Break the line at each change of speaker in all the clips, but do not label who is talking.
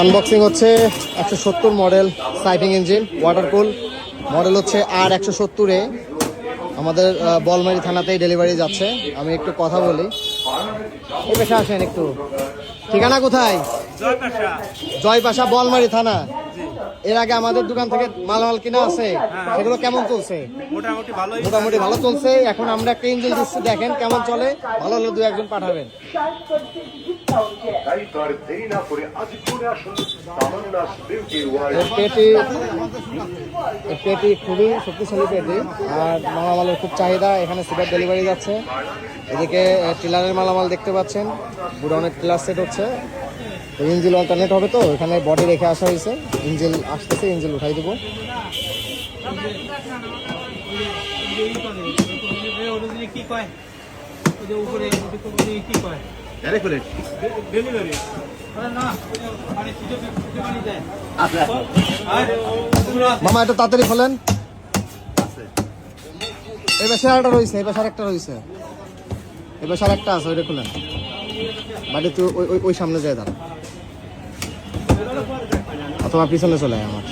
Unboxing হচ্ছে একশো সত্তর মডেল সাইফিং ইঞ্জিন ওয়াটার কুল মডেল হচ্ছে আর একশো সত্তরে আমাদের বলমারি থানাতেই ডেলিভারি যাচ্ছে। আমি একটু কথা বলি। এই পেশা আসেন একটু। ঠিকানা কোথায়?
জয়পাশা।
জয় পাশা বলমারি থানা। এর আগে আমাদের দোকান থেকে মালামাল কিনা আছে সেগুলো কেমন চলছে?
মোটামুটি
ভালো চলছে। এখন আমরা একটা ইঞ্জিন দিচ্ছি দেখেন কেমন চলে। ভালো হলে দু একজন পাঠাবেন। পেটি পেটি খুবই শক্তিশালী পেটি আর মালামালের খুব চাহিদা। এখানে সিপার ডেলিভারি যাচ্ছে। এদিকে টিলারের মালামাল দেখতে পাচ্ছেন। বুড়ানের টিলার সেট হচ্ছে। ইঞ্জিল অল্টারনেট হবে তো, এখানে বডি রেখে আসা হয়েছে। ইঞ্জিল আসতেছে, ইঞ্জিল উঠাই দেবো। মামা, এটা তাড়াতাড়ি খোলেন এই পাশে আরেকটা রয়েছে, এই পাশে আরেকটা রয়েছে। এই পাশে আরেকটা আছে, ওইটা খুলেন। বাড়ি তুই ওই ওই- ওই সামনে যায় দাঁড়া অথবা পিছনে চলে আয় আমার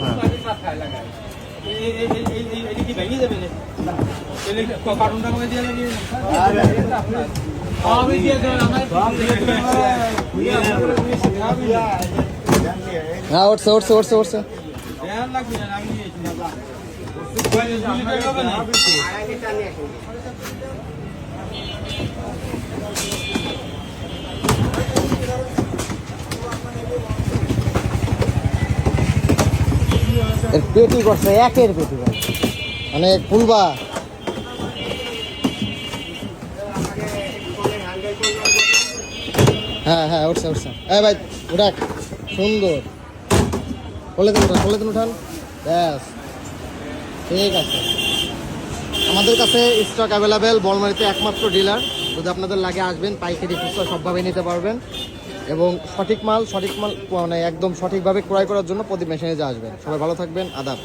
হ্যাঁ
এই এই এই এই এই
এর পেটি করছে, একের পেটি মানে ফুলবা। হ্যাঁ হ্যাঁ উঠছে উঠছে। এই ভাই, উঠাক। সুন্দর। দিন উঠান দিন উঠান। ব্যাস। ঠিক আছে। আমাদের কাছে স্টক অ্যাভেলেবেল বলমারিতে একমাত্র ডিলার যদি আপনাদের লাগে আসবেন, পাইকারি খুচরা সবভাবে নিতে পারবেন। এবং সঠিক মাল সঠিক মাল মানে একদম সঠিকভাবে ক্রয় করার জন্য প্রদীপ মেশিনে আসবেন সবাই ভালো থাকবেন, আদাব।